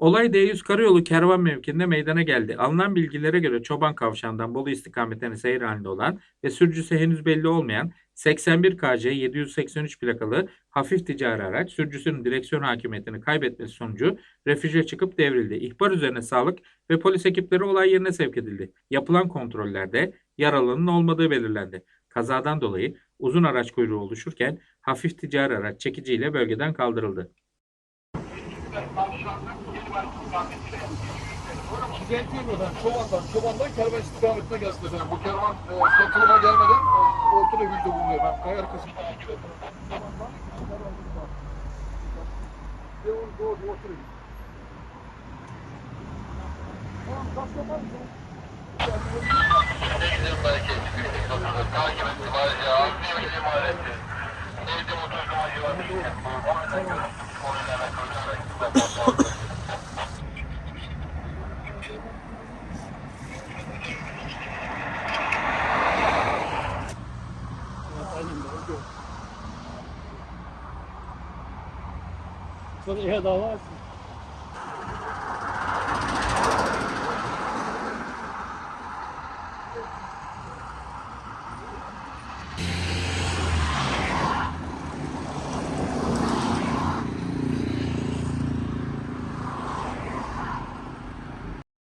Olay D100 Karayolu kervan mevkinde meydana geldi. Alınan bilgilere göre Çoban Kavşağı'ndan Bolu istikametine seyir halinde olan ve sürücüsü henüz belli olmayan 81 KC 783 plakalı hafif ticari araç sürücüsünün direksiyon hakimiyetini kaybetmesi sonucu refüje çıkıp devrildi. İhbar üzerine sağlık ve polis ekipleri olay yerine sevk edildi. Yapılan kontrollerde yaralının olmadığı belirlendi. Kazadan dolayı uzun araç kuyruğu oluşurken hafif ticari araç çekiciyle bölgeden kaldırıldı. Düzelteyim efendim. Çoban'dan, Çoban'dan kervan istikametine gelsin efendim. Bu kervan e, Satılıma gelmeden e, orta refüjde bulunuyor. Ben kaya arkasında takip ettim. Kervan istikametine. Doğru, doğru, orta refüj. Tamam, kaç yapar mısın? Takip ettim ayrıca. Aktivite imal etti. Evde oturdum acaba bir şey. Onu Você já dá.